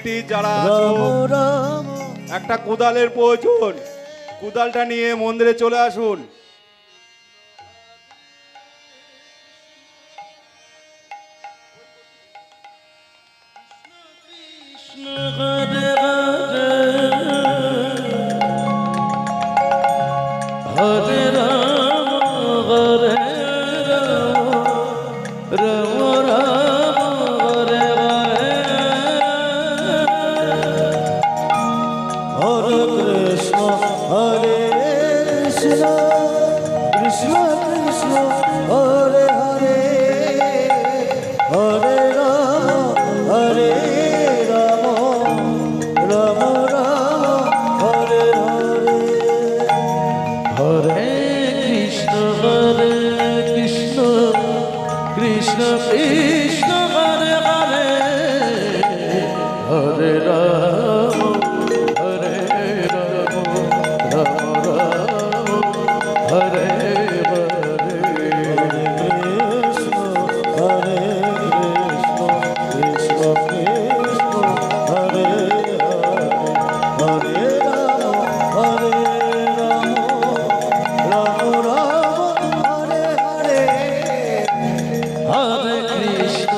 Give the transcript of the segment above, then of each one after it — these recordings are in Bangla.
কমিটির যারা একটা কোদালের প্রয়োজন। কোদালটা নিয়ে মন্দিরে চলে আসুন। Krishna Krishna Krishna.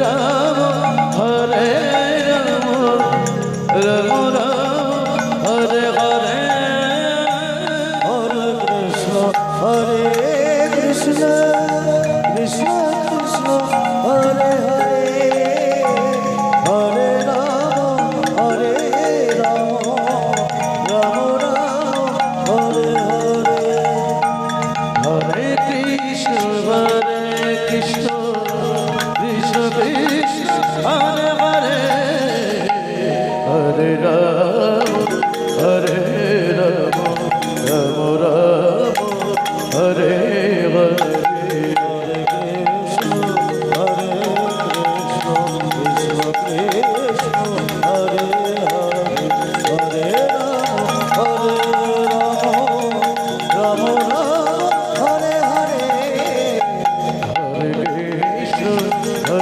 राम